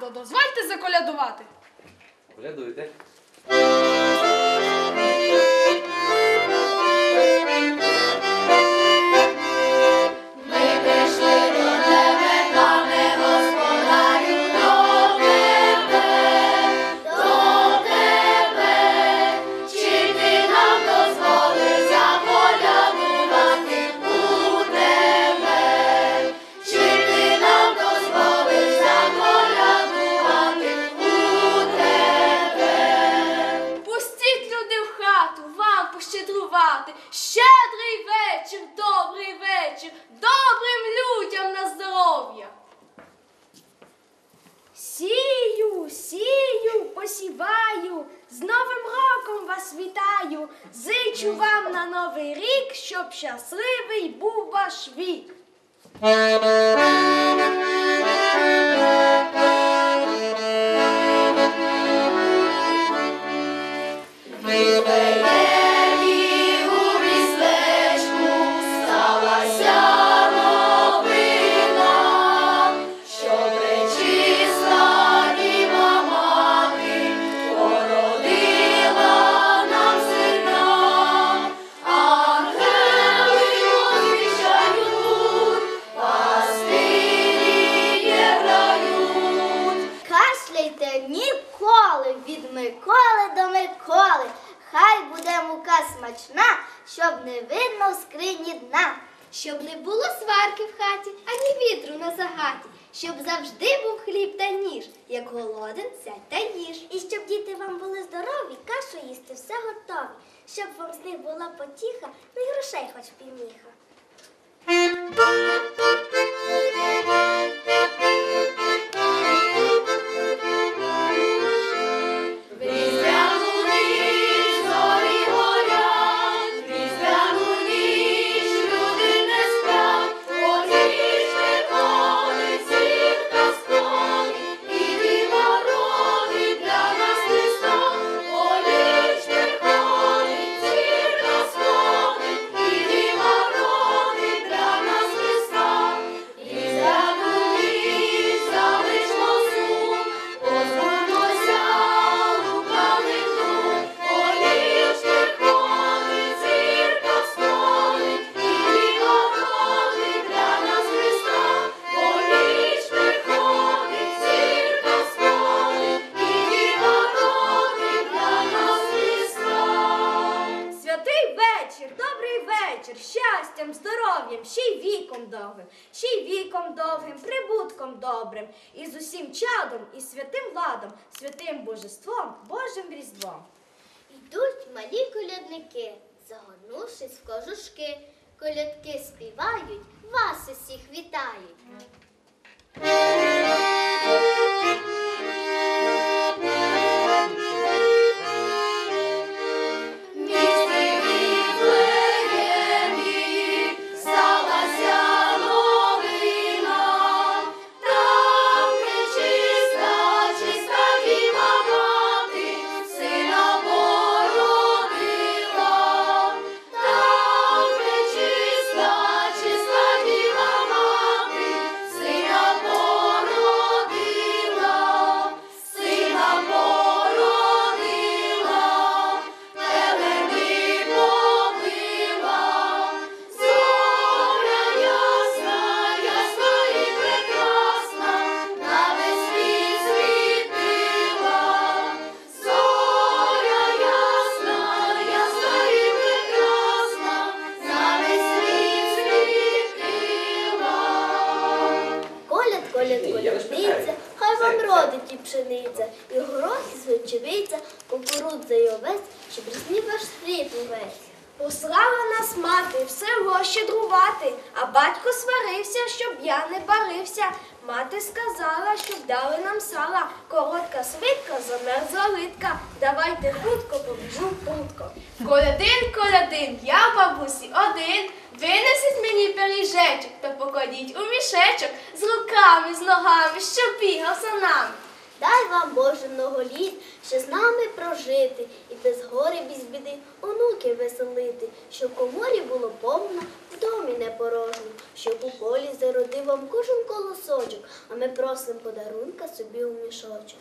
Дозвольте заколядувати. Глядуйте. Вас вітаю. Зичу вам на новий рік, щоб щасливий був ваш вік. Віфлеємі смачна, щоб не видно в скрині дна. Щоб не було сварки в хаті, ані вітру на загаті. Щоб завжди був хліб та ніж, як голоден сядь та їж. І щоб діти вам були здорові, кашу їсти все готові. Щоб вам з них була потіха, ну й грошей хоч півміха. Довгим, прибутком добрим, і з усім чадом, і святим ладом, святим божеством, Божим різдвом. Йдуть малі колядники, загорнувшись в кожушки, колядки співають, вас усіх вітають. Пшениця, і горох, і сочевиця, кукурудза і овець, щоб росли ваш світ увесь. Послала нас мати в село щедрувати, а батько сварився, щоб я не барився. Мати сказала, щоб дали нам сала. Коротка свитка, замерзла литка. Давайте хутко побіжу прутко. Колядин, колядин, я бабусі один. Винесіть мені пиріжечок та покладіть у мішечок з руками, з ногами, що бігав за нами. Дай вам Боже много літ, ще з нами прожити, і без гори, без біди онуки веселити, щоб коморі було повно, в домі не порожньо, щоб у полі зародив вам кожен колосочок, а ми просимо подарунка собі у мішочок.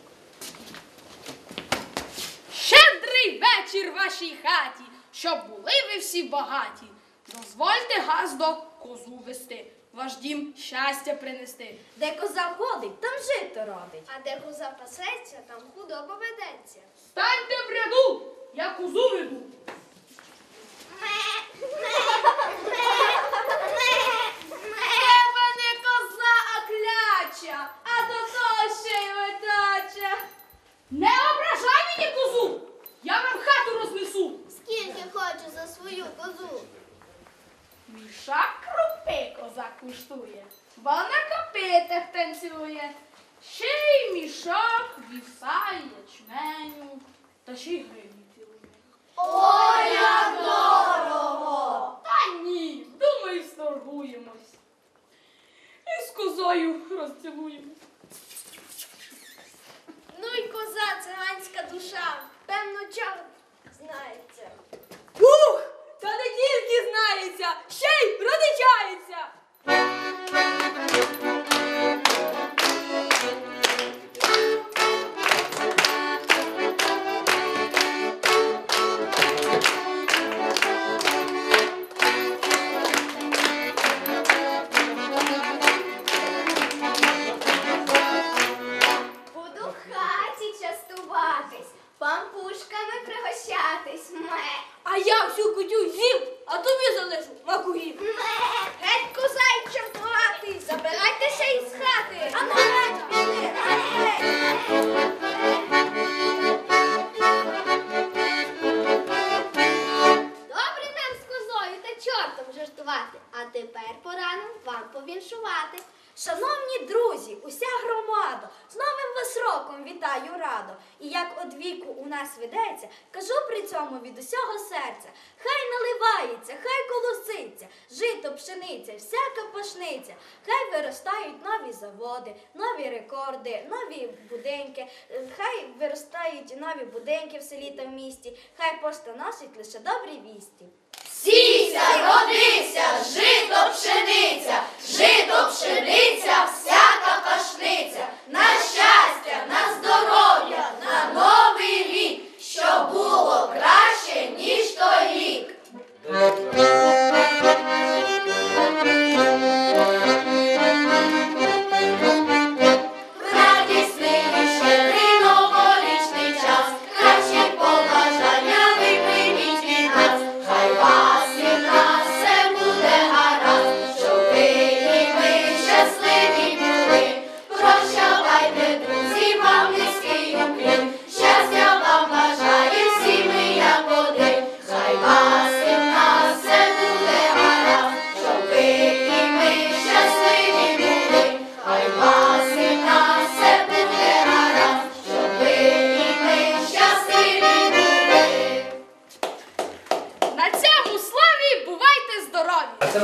Щедрий вечір вашій хаті, щоб були ви всі багаті. Дозвольте газдо козу вести, ваш дім щастя принести. Де коза ходить, там жито родить. А де коза пасеться, там худоба ведеться. Станьте в ряду, я козу веду. Тебе не коза, а кляча, а до того ще й летача. Не ображай мені козу! Я вам хату рознесу. Скільки хочу за свою козу? Мішак крупи козак куштує, бо на копитах танцює. Ще й мішок віса й ячменю, та ще й гривні цілує. Ой, як дорого! Та ні, думаю, сторгуємось. І з козою розцілуємось. Пригощатись. Ме. А я всю кутю з'їв, а тобі залишу макугів. Геть коза й чортуватий, забирайтеся із хати. А ну геть, пішли, геть, геть. Добре нам з козою та чортом жартувати, а тепер пора нам вам повіншувати. Шановні друзі, уся громада, з новим вас роком вітаю радо. І як од віку у нас ведеться, кажу при цьому від усього серця. Хай наливається, хай колоситься, жито, пшениця, всяка пашниця. Хай виростають нові заводи, нові рекорди, нові будинки. Е, Хай виростають нові будинки в селі та в місті. Хай пошта носить лише добрі вісті. Сійся, родися,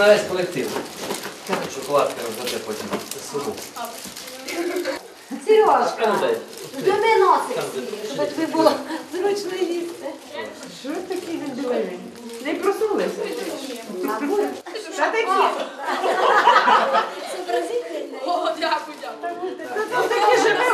на весь колектив. Шоколадки роздати потім. Сережка, до мене доби носик, щоб тобі було зручно їсти. Що такі відбили? Не просулися. Та такі. О, дякую, дякую. Та ну, ну, такі живе